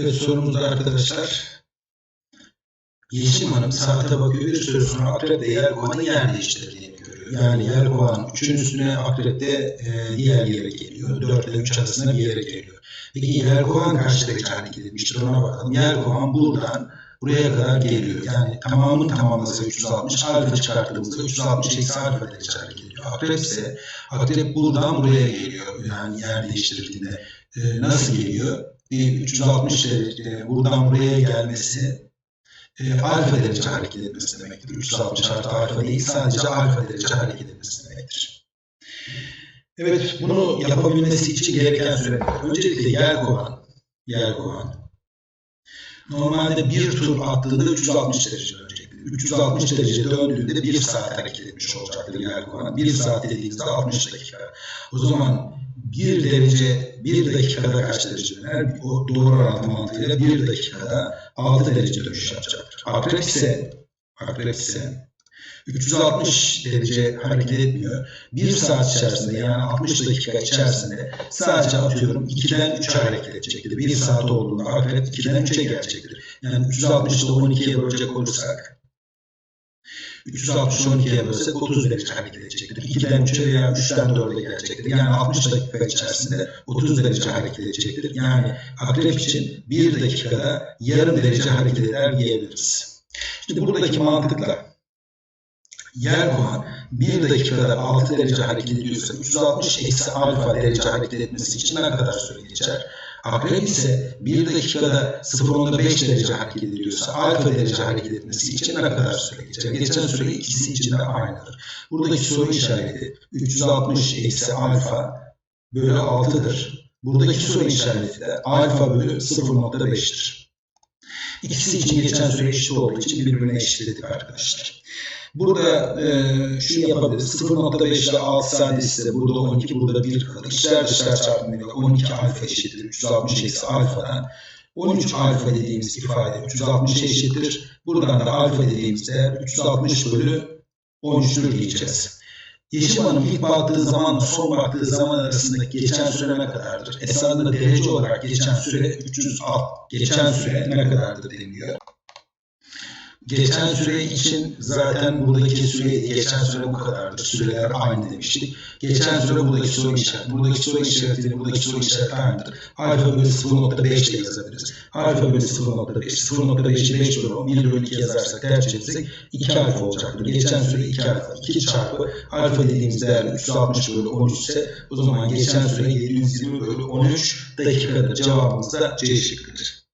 Evet sorumuzda arkadaşlar. Yeşim Hanım saate bakıyor bir süre sonra akrep de yelkovanı yer değiştirdiğini görüyor. Yani yelkovan 3'ün üstüne akrep de e, diğer yere geliyor. 4 ile 3 arasında bir yere geliyor. Peki yelkovan kaç derece hareket etmiştir ona bakalım. Yelkovan buradan buraya kadar geliyor. Yani tamamını tamamlasa 360, alfa çıkarttığımızda 360 eksi alfa derece hareket. Akrep ise akrep buradan buraya geliyor. Yani yer değiştirdiğinde. E, nasıl geliyor? Bir 360 derece buradan buraya gelmesi e, alfa derece hareket etmesi demektir. 360 artı alfa değil sadece alfa derece hareket etmesi demektir. Evet bunu yapabilmesi için gereken süre nedir? Öncelikle yelkovan, yelkovan normalde bir tur attığında 360 derece dönecektir. 360 derece döndüğünde 1 saat hareket etmiş olacaktır yelkovan. 1 saat dediğimizde 60 dakika. O zaman 1 derece 1 dakikada kaç derece döner? O doğru orantı mantığıyla 1 dakikada 6 derece dönüş yapacaktır. Akrep ise akrep ise 360 derece hareket etmiyor. 1 saat içerisinde yani 60 dakika içerisinde sadece atıyorum 2'den 3'e hareket edecektir. 1 saat olduğunda akrep 2'den 3'e gelecektir. Yani 360'da 12'ye bölecek olursak 360 12'ye bölsek 30 derece hareket edecektir. 2'den 3'e veya 3'ten 4'e gelecektir. Yani 60 dakika içerisinde 30 derece hareket edecektir. Yani akrep için 1 dakikada yarım derece hareket eder diyebiliriz. Şimdi buradaki mantıkla Yelkovan 1 dakikada 6 derece hareket ediyorsa 360 eksi alfa derece hareket etmesi için ne kadar süre geçer? Akrep ise 1 dakikada 0.5 derece hareket ediyorsa alfa derece hareket etmesi için ne kadar süre geçer? Geçen süre ikisi için de aynıdır. Buradaki soru işareti 360 eksi alfa bölü 6'dır. Buradaki soru işareti de alfa bölü 0.5'tir. İkisi için geçen süre eşit olduğu için birbirine eşitledik arkadaşlar. Burada e, şunu yapabiliriz. 0.5 ile 6 sadesi ise burada 12, burada 1 kalır. İçler dışlar çarpımıyla 12 alfa eşittir 360 eksi alfadan. 13 alfa dediğimiz ifade 360 eşittir. Buradan da alfa dediğimiz değer 360 bölü 13'tür diyeceğiz. Yeşim Hanım ilk baktığı zamanla son baktığı zaman arasındaki geçen süre ne kadardır? Esasında derece olarak geçen süre 306. Geçen süre ne kadardır deniliyor. Geçen süre için zaten buradaki süre, geçen süre bu kadardır. Süreler aynı demiştik. Geçen süre buradaki soru işareti. Buradaki soru işaretiyle buradaki soru işareti aynıdır. Alfa bölü 0.5 ile yazabiliriz. Alfa bölü 0.5. 0.5'i 5 bölü 10. 1 bölü 2 yazarsak ters çevirirsek 2 alfa olacaktır. Geçen süre 2 alfa. 2 çarpı alfa dediğimiz değer 360 bölü 13 ise o zaman geçen süre 720 bölü 13 dakikadır. Cevabımız da C şıkkıdır.